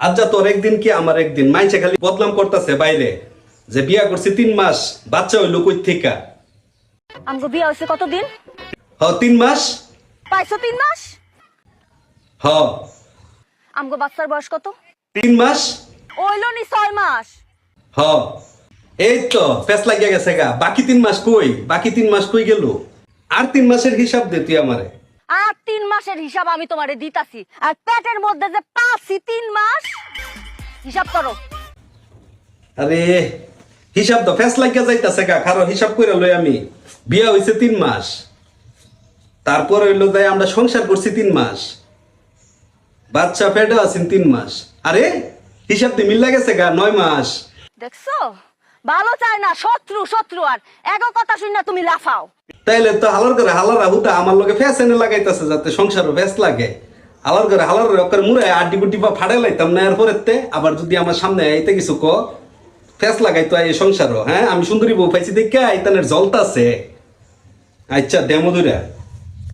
আজ যা তোর একদিন কি আমার একদিন? মাইছে খালি বদনাম করতেছে বাইরে। যে বিয়া করছি তিন মাস বাচ্চা হইল কই থেকে? আমগো বিয়া হয়েছে কতদিন? হ তিন মাস। পাইছো তিন মাস? হ। আমগো বাচ্চার বয়স কত? তিন মাস। ওইলো নি ছয় মাস। হ। এই তো ফেস লাগিয়া গেছে গা। বাকি তিন মাস কই? বাকি তিন মাস কই গেল? আর তিন মাসের হিসাব দে তুই আমারে। আর তিন মাসের হিসাব আমি তোমারে দিতাছি। আর পেটের মধ্যে যে পাচ্ছি তিন মাস হিসাব করো। আরে হিসাব তো ফেস লাগিয়া যাইতাছে গা কারও হিসাব কইরা লই আমি। বিয়া হইছে তিন মাস। তারপর হইল যাই আমরা সংসার করছি তিন মাস। বাচ্চা পেটে আছেন তিন মাস। আরে হিসাব তো মিল গেছে গা নয় মাস। দেখছ? ভালো চায় না শত্রু শত্রু আর। এগো কথা শুন না তুমি লাফাও। তাইলে তো হালার করে হালার হুটা আমার লোকে ফ্যাশনে লাগাইতেছে যাতে সংসার ফ্যাস লাগে। হালার করে হালার করে মুড়ে আড্ডি গুড্ডি বা ফাড়ে লাইতাম না এরপরে আবার যদি আমার সামনে আইতে কিছু ক, ফ্যাস লাগাইতো এই সংসার হ্যাঁ? আমি সুন্দরী বউ পাইছি দেখে আইতানের জলতাছে আচ্ছা দেমো দুরা